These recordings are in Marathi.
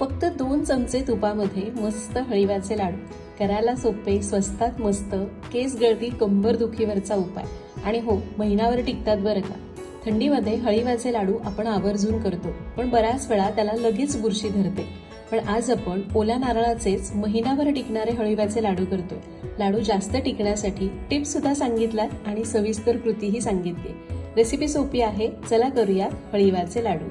फक्त दोन चमचे तुपामध्ये मस्त हळीव्याचे लाडू. करायला सोपे स्वस्तात मस्त केस गळती कंबर दुखीवरचा उपाय. आणि हो महिनावर टिकतात बरं का. थंडीमध्ये हळीवाचे लाडू आपण आवर्जून करतो पण बऱ्याच वेळा त्याला लगेच बुरशी धरते. पण आज आपण ओल्या नारळाचेच महिनाभर टिकणारे हळीव्याचे लाडू करतोय. लाडू जास्त टिकण्यासाठी टिप्स सुद्धा सांगितल्यात आणि सविस्तर कृतीही सांगितली. रेसिपी सोपी आहे चला करूया हळीवाचे लाडू.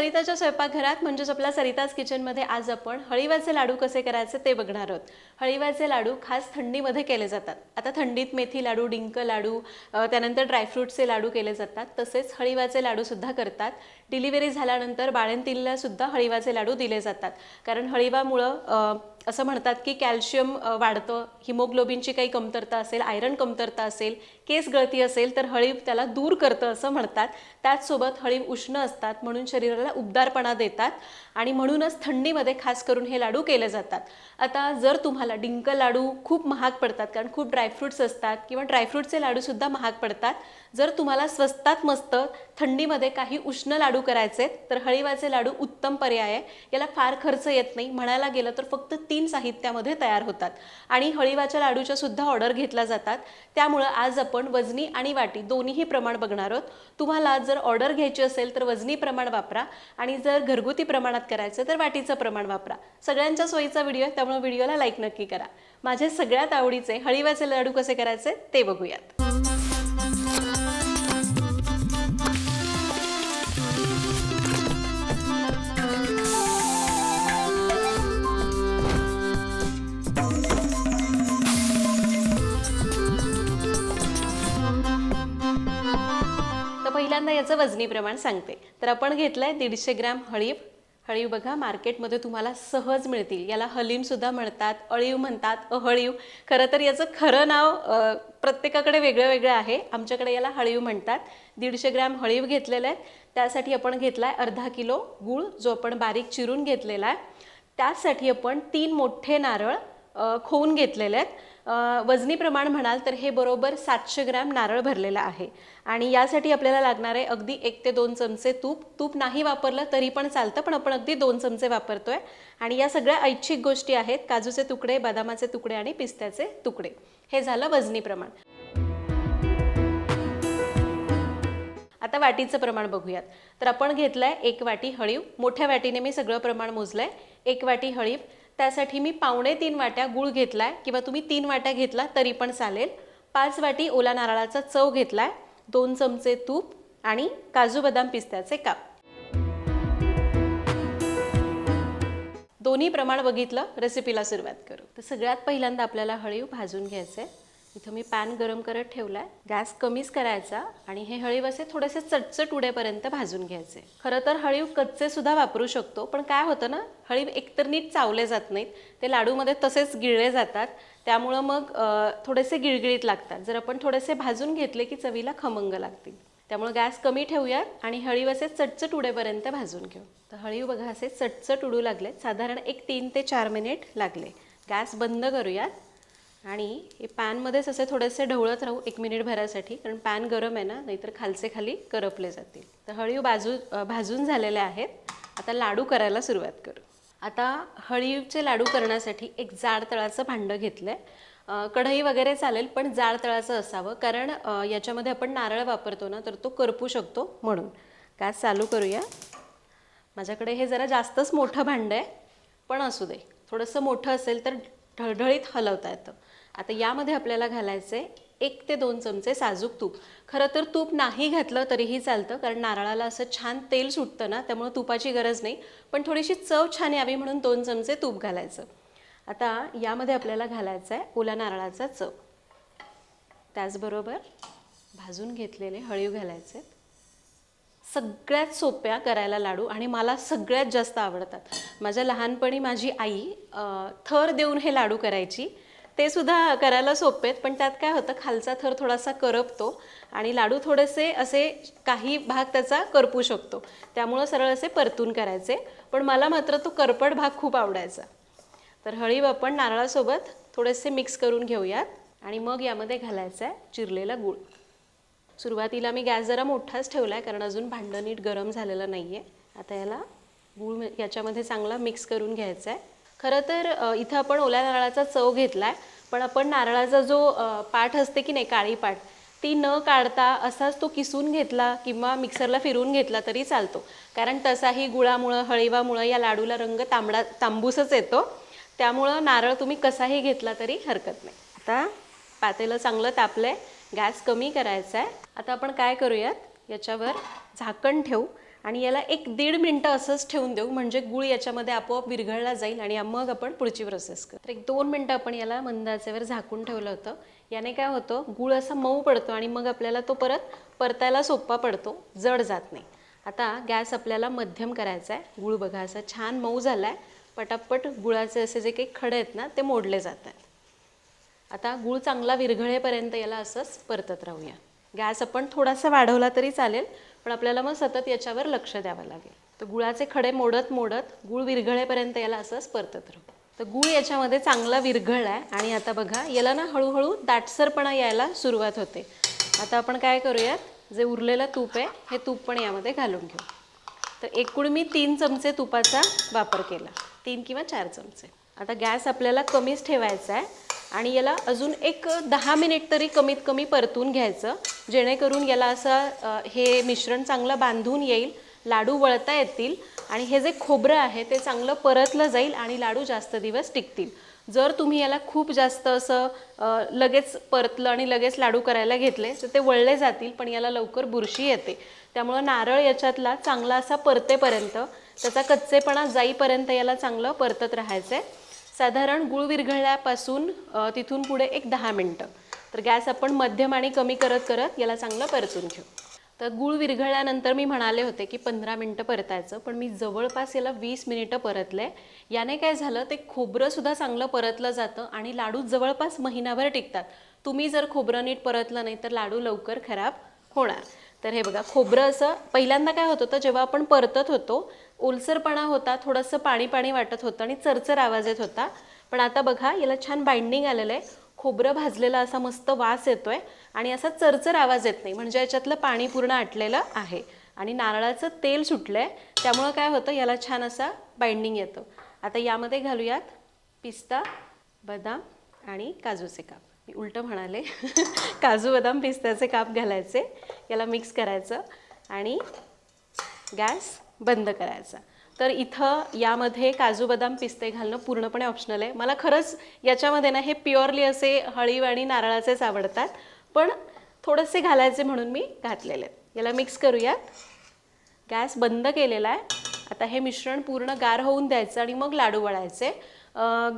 सरिताच्या स्वयंपाकघरात म्हणजेच आपल्या सरिताज किचनमध्ये आज आपण हळीवाचे लाडू कसे करायचे ते बघणार आहोत. हळीवाचे लाडू खास थंडीमध्ये केले जातात. आता थंडीत मेथी लाडू डिंक लाडू त्यानंतर ड्रायफ्रूटचे लाडू केले जातात. तसेच हळीवाचे लाडू सुद्धा करतात. डिलिव्हरी झाल्यानंतर बाळंतीला सुद्धा हळीवाचे लाडू दिले जातात. कारण हळीवामुळं असं म्हणतात की कॅल्शियम वाढतं. हिमोग्लोबिनची काही कमतरता असेल आयरन कमतरता असेल केस गळती असेल तर हळीव त्याला दूर करतं असं म्हणतात. त्याचसोबत हळीव उष्ण असतात म्हणून शरीराला उबदारपणा देतात आणि म्हणूनच थंडीमध्ये खास करून हे लाडू केले जातात. आता जर तुम्हाला डिंक लाडू खूप महाग पडतात कारण खूप ड्रायफ्रुट्स असतात किंवा ड्रायफ्रुटचे लाडूसुद्धा महाग पडतात. जर तुम्हाला स्वस्तात मस्त थंडीमध्ये काही उष्ण लाडू करायचे आहेत, तर हळीवाचे लाडू उत्तम पर्याय आहे. याला फार खर्च येत नाही. म्हणायला गेलं तर फक्त तीन साहित्यामध्ये तयार होतात आणि हळीवाच्या लाडूच्या सुद्धा ऑर्डर घेतल्या जातात. त्यामुळं आज आपण वजनी आणि वाटी दोन्हीही प्रमाण बघणार आहोत. तुम्हाला जर ऑर्डर घ्यायची असेल तर वजनी प्रमाण वापरा आणि जर घरगुती प्रमाणात करायचं तर वाटीचं प्रमाण वापरा. सगळ्यांच्या सोयीचा व्हिडिओ आहे त्यामुळे व्हिडिओला लाईक नक्की करा. माझे सगळ्यात आवडीचे हळीवाचे लाडू कसे करायचे ते बघूयात. पहिल्यांदा याचं वजनी प्रमाण सांगते. तर आपण घेतलं आहे दीडशे ग्रॅम हळीव. हळीव बघा मार्केटमध्ये तुम्हाला सहज मिळतील. याला हलीमसुद्धा म्हणतात अळीव म्हणतात अहळीव. खरं तर याचं खरं नाव प्रत्येकाकडे वेगळं वेगळं आहे. आमच्याकडे याला हळीव म्हणतात. दीडशे ग्रॅम हळीव घेतलेलं आहे. त्यासाठी आपण घेतला आहे अर्धा किलो गूळ जो आपण बारीक चिरून घेतलेला आहे. त्यासाठी आपण तीन मोठे नारळ खोवून घेतलेले आहेत. वजनी प्रमाण म्हणाल तर हे बरोबर सातशे ग्रॅम नारळ भरलेलं आहे. आणि यासाठी आपल्याला लागणार आहे अगदी एक ते दोन चमचे तूप. तूप नाही वापरलं तरी पण चालतं पण आपण अगदी दोन चमचे वापरतोय. आणि या सगळ्या ऐच्छिक गोष्टी आहेत काजूचे तुकडे बदामाचे तुकडे आणि पिस्त्याचे तुकडे. हे झालं वजनी प्रमाण. आता वाटीचं प्रमाण बघूयात. तर आपण घेतलंय एक वाटी हळीव. मोठ्या वाटीने मी सगळं प्रमाण मोजलंय. एक वाटी हळीव त्यासाठी मी पावणे तीन वाट्या गूळ आहे किंवा तुम्ही तीन वाट्या घेतला तरी पण चालेल. पाच वाटी ओला नारळाचा चव घेतला आहे दोन चमचे तूप आणि काजू बदाम पिस्त्याचे काप. दोन्ही प्रमाण बघितलं रेसिपीला सुरुवात करू. तर सगळ्यात पहिल्यांदा आपल्याला हळीव भाजून घ्यायचं आहे इथं मी पॅन गरम करत ठेवलाय. गॅस कमीच करायचा आणि हे हळीव असे थोडेसे चटचट उडेपर्यंत भाजून घ्यायचे. खरं तर हळीव कच्चे सुद्धा वापरू शकतो पण काय होतं ना हळीव एकतर नीट चावले जात नाहीत. ते लाडूमध्ये तसेच गिळले जातात. त्यामुळं मग थोडेसे गिळगिळीत लागतात. जर आपण थोडेसे भाजून घेतले की चवीला खमंग लागतील. त्यामुळे गॅस कमी ठेवूयात आणि हळीव असे चटचट उडेपर्यंत भाजून घेऊ. तर हळीव बघा असे चटचट उडू लागले. साधारण एक तीन ते चार मिनिट लागले. गॅस बंद करूयात. आणि हे पॅनमध्येच असे थोडेसे ढवळत राहू एक मिनिट भरासाठी कारण पॅन गरम आहे ना नाहीतर खालचे खाली करपले जातील. तर हळीव बाजू भाजून झालेले आहेत. आता लाडू करायला सुरुवात करू. आता हळीवचे लाडू करण्यासाठी एक जाड तळाचं भांडं घेतलं आहे कढई वगैरे चालेल पण जाड तळाचं असावं कारण याच्यामध्ये आपण नारळ वापरतो ना तर तो करपू शकतो म्हणून. गॅस चालू करूया. माझ्याकडे हे जरा जास्तच मोठं भांडं आहे पण असू दे. थोडंसं मोठं असेल तर ढळढळीत हलवता येतं. आता यामध्ये आपल्याला घालायचं आहे एक ते दोन चमचे साजूक तूप. खरं तर तूप नाही घातलं तरीही चालतं कारण नारळाला असं छान तेल सुटतं ना त्यामुळं तुपाची गरज नाही. पण थोडीशी चव छान यावी म्हणून दोन चमचे तूप घालायचं. आता यामध्ये आपल्याला घालायचं आहे ओला नारळाचा चव. त्याचबरोबर भाजून घेतलेले हळीव घालायचे सगळ्यात सोप्या करायला लाडू आणि मला सगळ्यात जास्त आवडतात. माझ्या लहानपणी माझी आई थर देऊन हे लाडू करायची. ते सुद्धा करायला सोपे आहेत पण त्यात काय होतं खालचा थर थोडासा करपतो आणि लाडू थोडेसे असे काही भाग त्याचा करपू शकतो. त्यामुळं सरळ असे परतून करायचे. पण मला मात्र तो करपट भाग खूप आवडायचा. तर हळीव आपण नारळासोबत थोडेसे मिक्स करून घेऊयात आणि मग यामध्ये घालायचा आहे चिरलेला गूळ. सुरुवातीला मी गॅस जरा मोठाच ठेवला आहे कारण अजून भांडं नीट गरम झालेलं नाही आहे आता याला गूळ याच्यामध्ये चांगला मिक्स करून घ्यायचा आहे. खरं तर इथं आपण ओल्या नारळाचा चव घेतला आहे पण आपण नारळाचा जो पाठ असते की नाही काळी पाठ ती न काढता असाच तो किसून घेतला किंवा मिक्सरला फिरवून घेतला तरी चालतो. कारण तसाही गुळामुळं हळीवामुळं या लाडूला रंग तांबडा तांबूसच येतो. त्यामुळं नारळ तुम्ही कसाही घेतला तरी हरकत नाही. आता पातेलं चांगलं तापलं आहे गॅस कमी करायचा आहे आता आपण काय करूयात? याच्यावर झाकण ठेवू. आणि याला एक दीड मिनटं असंच ठेवून देऊ म्हणजे गुळ याच्यामध्ये आपोआप विरघळला जाईल आणि मग आपण पुढची प्रोसेस करू. तर एक दोन मिनटं आपण याला मंदाचेवर झाकून ठेवलं होतं. याने काय होतं गुळ असा मऊ पडतो आणि मग आपल्याला तो परत परतायला सोपा पडतो जड जात नाही. आता गॅस आपल्याला मध्यम करायचा आहे. गुळ बघा असा छान मऊ झाला आहे पटापट गुळाचे असे जे काही खडे आहेत ना ते मोडले जात आहेत. आता गूळ चांगला विरघळेपर्यंत याला असंच परतत राहूया. गॅस आपण थोडासा वाढवला तरी चालेल. पण आपल्याला मग सतत याच्यावर लक्ष द्यावं लागेल. तर गुळाचे खडे मोडत मोडत गूळ विरघळेपर्यंत याला असंच परतत राहू. तर गूळ याच्यामध्ये चांगला विरघळ आहे आणि आता बघा याला ना हळूहळू दाटसरपणा यायला सुरुवात होते. आता आपण काय करूयात? जे उरलेलं तूप आहे हे तूप पण यामध्ये घालून घेऊ. तर एकूण मी तीन चमचे तुपाचा वापर केला. तीन किंवा चार चमचे. आता गॅस आपल्याला कमीच ठेवायचा आहे. आणि याला अजून एक दहा मिनिट तरी कमीत कमी परतून घ्यायचं. जेणेकरून याला असं हे मिश्रण चांगलं बांधून येईल लाडू वळता येतील आणि हे जे खोबरं आहे ते चांगलं परतलं जाईल आणि लाडू जास्त दिवस टिकतील. जर तुम्ही याला खूप जास्त असं लगेच परतलं आणि लगेच लाडू करायला घेतले तर ते वळले जातील पण याला लवकर बुरशी येते. त्यामुळं नारळ याच्यातला चांगला असा परतेपर्यंत त्याचा कच्चेपणा जाईपर्यंत याला चांगलं परतत राहायचं आहे साधारण गुळ विरघळल्यापासून तिथून पुढे एक दहा मिनटं. तर गॅस आपण मध्यम आणि कमी करत करत याला चांगलं परतून घेऊ. तर गूळ विरघळल्यानंतर मी म्हणाले होते की पंधरा मिनटं परतायचं पण मी जवळपास याला वीस मिनिटं परतले. याने काय झालं ते खोबरंसुद्धा चांगलं परतलं जातं आणि लाडू जवळपास महिनाभर टिकतात. तुम्ही जर खोबरं नीट परतलं नाही तर लाडू लवकर खराब होणार. तर हे बघा खोबरं असं पहिल्यांदा काय होत होतं जेव्हा आपण परतत होतो ओलसरपणा होता थोडंसं पाणी पाणी वाटत होतं आणि चरचर आवाज येत होता. पण आता बघा याला छान बाइंडिंग आलेलं आहे. खोबरं भाजलेला असा मस्त वास येतोय आणि असा चरचर आवाज येत नाही. म्हणजे याच्यातलं पाणी पूर्ण आटलेलं आहे. आणि नारळाचं तेल सुटलंय त्यामुळं काय होतं याला छान असा बाइंडिंग येतं. आता यामध्ये घालूयात पिस्ता बदाम आणि काजूचे काप. मी उलटं म्हणाले. काजू बदाम पिस्त्याचे काप घालायचे याला मिक्स करायचं आणि गॅस बंद करायचा. तर इथं यामध्ये काजू बदाम पिस्ते घालणं पूर्णपणे ऑप्शनल आहे. मला खरंच याच्यामध्ये ना हे प्युअरली असे हळीव आणि नारळाचेच आवडतात पण थोडेसे घालायचे म्हणून मी घातलेले आहेत. याला मिक्स करूयात. गॅस बंद केलेला आहे. आता हे मिश्रण पूर्ण गार होऊन द्यायचं आणि मग लाडू वळायचे.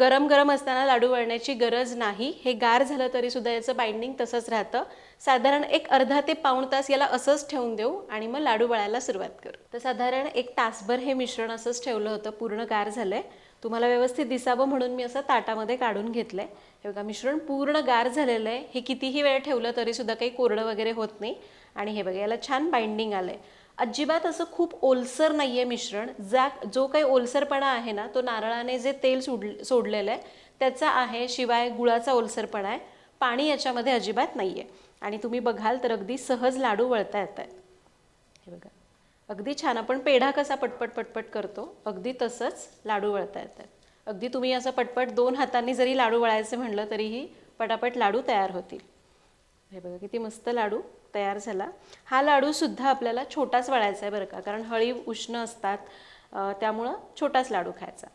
गरम गरम असताना लाडू वळण्याची गरज नाही. हे गार झालं तरी सुद्धा याचं बाइंडिंग तसंच राहतं. साधारण एक अर्धा ते पाऊण तास याला असंच ठेवून देऊ आणि मग लाडू वळायला सुरुवात करू. तर साधारण एक तासभर हे मिश्रण असंच ठेवलं होतं. पूर्ण गार झालं आहे तुम्हाला व्यवस्थित दिसावं म्हणून मी असं ताटामध्ये काढून घेतलंय. हे बघा मिश्रण पूर्ण गार झालेलं आहे. हे कितीही वेळ ठेवलं तरीसुद्धा काही कोरडं वगैरे होत नाही. आणि हे बघा याला छान बाइंडिंग आहे अजिबात असं खूप ओलसर नाही आहे मिश्रण. जा जो काही ओलसरपणा आहे ना तो नारळाने जे तेल सोड सोडलेलं आहे त्याचा आहे शिवाय गुळाचा ओलसरपणा आहे. पाणी याच्यामध्ये अजिबात नाही आहे आणि तुम्ही बघाल तर अगदी सहज लाडू वळता येत आहेत हे बघा. अगदी छान. आपण पेढा कसा पटपट पटपट करतो अगदी तसंच लाडू वळता येतात. अगदी तुम्ही असं पटपट दोन हातांनी जरी लाडू वळायचे म्हणलं तरीही पटापट लाडू तयार होतील. हे बघा किती मस्त लाडू तयार झाला. हा लाडूसुद्धा आपल्याला छोटाच वळायचा आहे बरं का कारण हळी उष्ण असतात त्यामुळं छोटाच लाडू खायचा.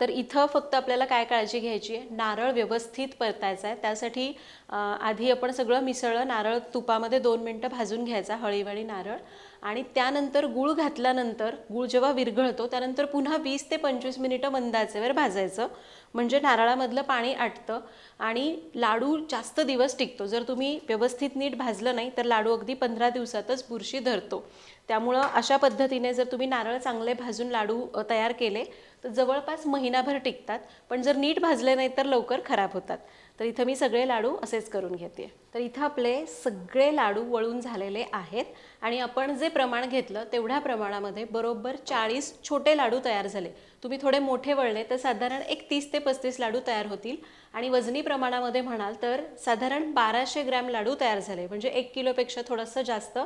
तर इथं फक्त आपल्याला काय काळजी घ्यायची आहे? नारळ व्यवस्थित परतायचा आहे. त्यासाठी आधी आपण सगळं मिसळलं नारळ तुपामध्ये दोन मिनटं भाजून घ्यायचा हळीवळी नारळ. आणि त्यानंतर गूळ घातल्यानंतर गूळ जेव्हा विरघळतो त्यानंतर पुन्हा वीस ते पंचवीस मिनिटं मंदाचेवर भाजायचं. म्हणजे नारळामधलं पाणी आटतं आणि लाडू जास्त दिवस टिकतो. जर तुम्ही व्यवस्थित नीट भाजलं नाही तर लाडू अगदी पंधरा दिवसातच बुरशी धरतो. त्यामुळं अशा पद्धतीने जर तुम्ही नारळ चांगले भाजून लाडू तयार केले तर जवळपास महिनाभर टिकतात पण जर नीट भाजले नाही तर लवकर खराब होतात. तर इथं मी सगळे लाडू असेच करून घेते. तर इथं आपले सगळे लाडू वळून झालेले आहेत आणि आपण जे प्रमाण घेतलं तेवढ्या प्रमाणामध्ये बरोबर चाळीस छोटे लाडू तयार झाले. तुम्ही थोडे मोठे वळले तर साधारण एक तीस ते पस्तीस लाडू तयार होतील. आणि वजनी प्रमाणामध्ये म्हणाल तर साधारण बाराशे ग्रॅम लाडू तयार झाले. म्हणजे एक किलोपेक्षा थोडंसं जास्त.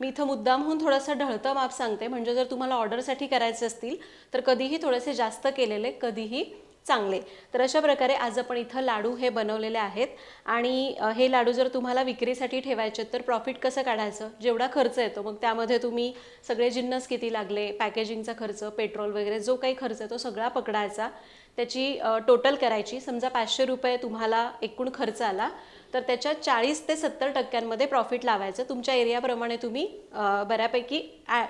मी इथं मुद्दामहून थोडंसं ढळतं माप सांगते. म्हणजे जर तुम्हाला ऑर्डरसाठी करायचे असतील तर कधीही थोडेसे जास्त केलेले कधीही चांगले. तर अशा प्रकारे आज आपण इथं लाडू हे बनवलेले आहेत. आणि हे लाडू जर तुम्हाला विक्रीसाठी ठेवायचे आहेत, तर प्रॉफिट कसं काढायचं? जेवढा खर्च येतो मग त्यामध्ये तुम्ही सगळे जिन्नस किती लागले पॅकेजिंगचा खर्च पेट्रोल वगैरे जो काही खर्च आहे तो सगळा पकडायचा. त्याची टोटल करायची. समजा पाचशे रुपये तुम्हाला एकूण खर्च आला तर त्याच्या चाळीस ते सत्तर टक्क्यांमध्ये प्रॉफिट लावायचं. तुमच्या एरियाप्रमाणे तुम्ही बऱ्यापैकी ॲ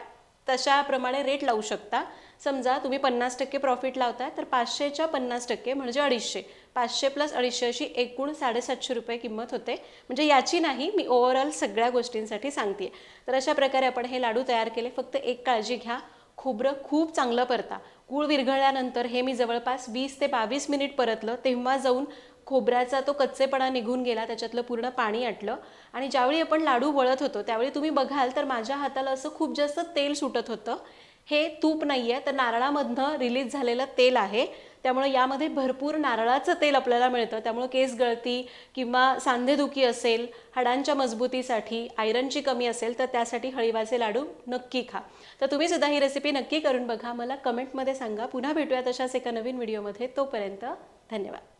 तशाप्रमाणे रेट लावू शकता. समजा तुम्ही पन्नास टक्के प्रॉफिट लावताय तर पाचशेच्या पन्नास टक्के म्हणजे अडीचशे. पाचशे प्लस अडीचशे अशी एकूण साडेसातशे रुपये किंमत होते. म्हणजे याची नाही मी ओव्हरऑल सगळ्या गोष्टींसाठी सांगते तर अशा प्रकारे आपण हे लाडू तयार केले. फक्त एक काळजी घ्या. खोबरं खूप चांगलं परता. गूळ विरघळल्यानंतर हे मी जवळपास वीस ते बावीस मिनिट परतलं तेव्हा जाऊन खोबऱ्याचा तो कच्चेपणा निघून गेला त्याच्यातलं पूर्ण पाणी आटलं आणि ज्यावेळी आपण लाडू वळत होतो त्यावेळी तुम्ही बघाल तर माझ्या हाताला असं खूप जास्त तेल सुटत होतं. हे तूप नाही आहे तर नारळामधनं रिलीज झालेलं तेल आहे. त्यामुळे यामध्ये भरपूर नारळाचं तेल आपल्याला मिळतं. त्यामुळे केस गळती किंवा सांधेदुखी असेल हाडांच्या मजबूतीसाठी आयरनची कमी असेल तर त्यासाठी हळीवाचे लाडू नक्की खा. तर तुम्ही सुद्धा ही रेसिपी नक्की करून बघा. मला कमेंटमध्ये सांगा. पुन्हा भेटूया तशाच एका नवीन व्हिडिओमध्ये तोपर्यंत धन्यवाद.